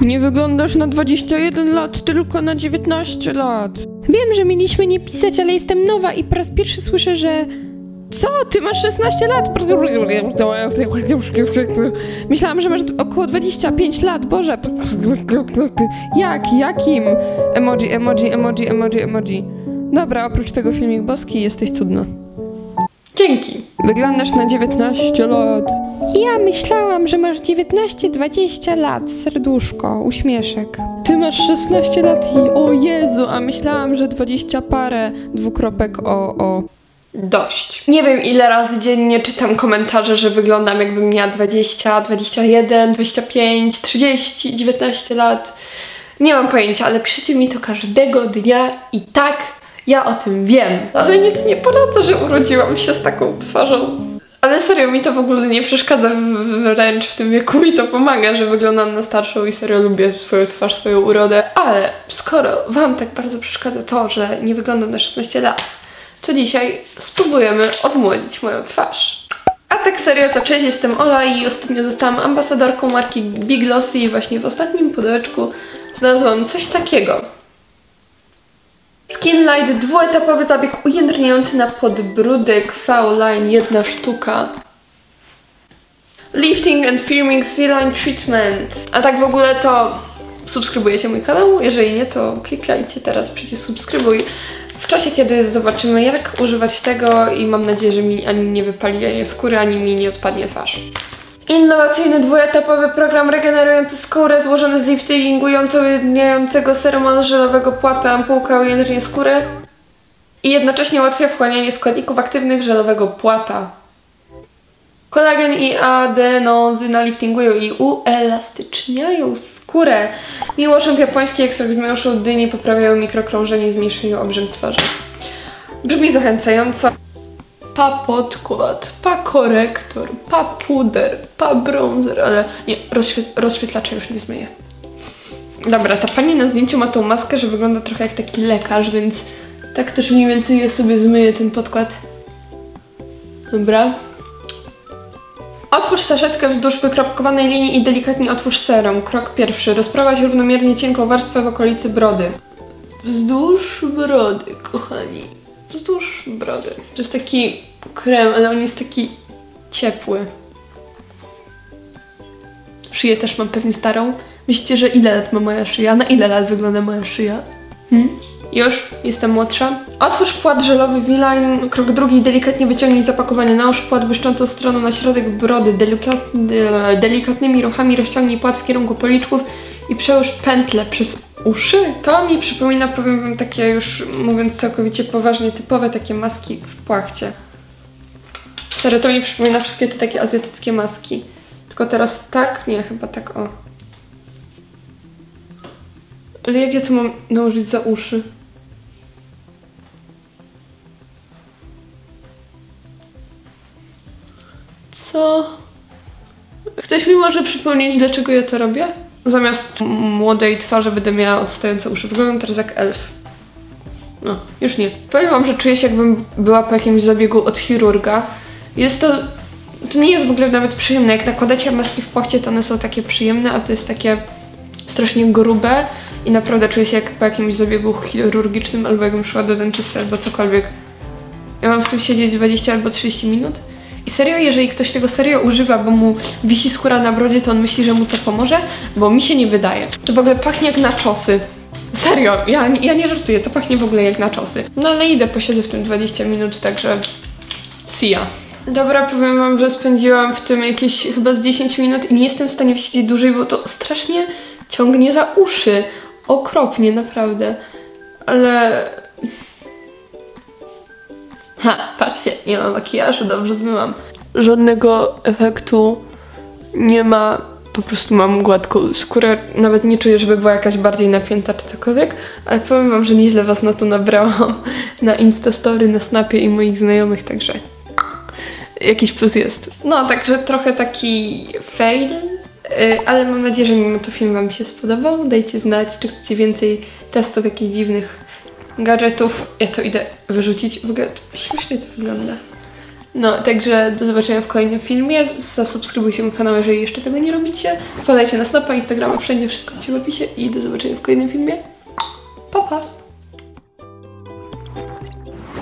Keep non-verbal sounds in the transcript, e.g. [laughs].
Nie wyglądasz na 21 lat, tylko na 19 lat. Wiem, że mieliśmy nie pisać, ale jestem nowa i po raz pierwszy słyszę, że... Co? Ty masz 16 lat? Myślałam, że masz około 25 lat. Boże. Jak? Jakim? Emoji, emoji, emoji, emoji, emoji. Dobra, oprócz tego filmik boski jesteś cudna. Dzięki. Wyglądasz na 19 lat. Ja myślałam, że masz 19-20 lat, serduszko, uśmieszek. Ty masz 16 lat i o Jezu, a myślałam, że 20 parę dwukropek o o. Dość. Nie wiem ile razy dziennie czytam komentarze, że wyglądam jakbym miała 20, 21, 25, 30, 19 lat. Nie mam pojęcia, ale piszecie mi to każdego dnia i tak ja o tym wiem. Ale nic nie poradza, że urodziłam się z taką twarzą. Ale serio, mi to w ogóle nie przeszkadza wręcz w tym wieku mi to pomaga, że wyglądam na starszą i serio lubię swoją twarz, swoją urodę. Ale skoro Wam tak bardzo przeszkadza to, że nie wyglądam na 16 lat, to dzisiaj spróbujemy odmłodzić moją twarz. A tak serio to cześć, jestem Ola i ostatnio zostałam ambasadorką marki Big Glossy i właśnie w ostatnim pudełeczku znalazłam coś takiego. Skin Light dwuetapowy zabieg ujędrniający na podbródek V-Line jedna sztuka. Lifting and Firming Feline Treatment. A tak w ogóle to subskrybujecie mój kanał? Jeżeli nie, to klikajcie teraz przycisk subskrybuj. W czasie, kiedy zobaczymy jak używać tego i mam nadzieję, że mi ani nie wypali skóry, ani mi nie odpadnie twarz. Innowacyjny dwuetapowy program regenerujący skórę złożony z liftingująco ujędrniającego serum żelowego płata ampułka ujędrnia skórę i jednocześnie ułatwia wchłanianie składników aktywnych żelowego płata. Kolagen i adenozyna liftingują i uelastyczniają skórę. Miłoszem japoński ekstrakt z miąższu dyni poprawiają mikrokrążenie i zmniejszają obrzęk twarzy. Brzmi zachęcająco pa podkład, pa korektor, pa puder, pa bronzer, ale nie, rozświet rozświetlacza już nie zmyję. Dobra, ta pani na zdjęciu ma tą maskę, że wygląda trochę jak taki lekarz, więc tak też mniej więcej ja sobie zmyję ten podkład. Dobra. Otwórz saszetkę wzdłuż wykropkowanej linii i delikatnie otwórz serum. Krok pierwszy. Rozprowadź równomiernie cienką warstwę w okolicy brody. Wzdłuż brody, kochani. Wzdłuż brody. To jest taki krem, ale on jest taki ciepły. Szyję też mam pewnie starą. Myślicie, że ile lat ma moja szyja? Na ile lat wygląda moja szyja? Hmm? Już, jestem młodsza. Otwórz płat żelowy V-Line. Krok drugi, delikatnie wyciągnij zapakowanie. Nałóż płat błyszczącą stroną na środek brody. delikatnymi ruchami rozciągnij płat w kierunku policzków i przełóż pętlę przez uszy. To mi przypomina, powiem wam, takie już mówiąc całkowicie poważnie, typowe takie maski w płachcie. Serio, to mi przypomina wszystkie te takie azjatyckie maski. Tylko teraz tak? Nie, chyba tak o. Ale jak ja to mam nałożyć za uszy? Co? Ktoś mi może przypomnieć, dlaczego ja to robię? Zamiast młodej twarzy będę miała odstające uszy. Wyglądam teraz jak elf. No, już nie. Powiem wam, że czuję się jakbym była po jakimś zabiegu od chirurga. Jest to... To nie jest w ogóle nawet przyjemne. Jak nakładacie maski w płachcie, to one są takie przyjemne, a to jest takie strasznie grube i naprawdę czuję się jak po jakimś zabiegu chirurgicznym albo jakbym szła do dentysty albo cokolwiek. Ja mam w tym siedzieć 20 albo 30 minut i serio, jeżeli ktoś tego serio używa, bo mu wisi skóra na brodzie, to on myśli, że mu to pomoże, bo mi się nie wydaje. To w ogóle pachnie jak na czosy. Serio, ja, ja nie żartuję, to pachnie w ogóle jak na czosy. No ale idę, posiedzę w tym 20 minut, także see ya. Dobra, powiem wam, że spędziłam w tym jakieś chyba z 10 minut i nie jestem w stanie wsiedzieć dłużej, bo to strasznie ciągnie za uszy. Okropnie, naprawdę. Ale Ha, patrzcie, nie ma makijażu, dobrze zmyłam. Żadnego efektu nie ma, po prostu mam gładką skórę, nawet nie czuję, żeby była jakaś bardziej napięta czy cokolwiek, ale powiem wam, że nieźle was na to nabrałam [laughs] na Instastory, na Snapie i moich znajomych, także jakiś plus jest. No, także trochę taki fail, y, ale mam nadzieję, że mimo to film wam się spodobał. Dajcie znać, czy chcecie więcej testów jakichś dziwnych gadżetów. Ja to idę wyrzucić. W ogóle śmiesznie to wygląda. No, także do zobaczenia w kolejnym filmie. Zasubskrybujcie mój kanał, jeżeli jeszcze tego nie robicie. Wpadajcie na Snapa, Instagrama, wszędzie wszystko macie w opisie i do zobaczenia w kolejnym filmie. Pa, pa!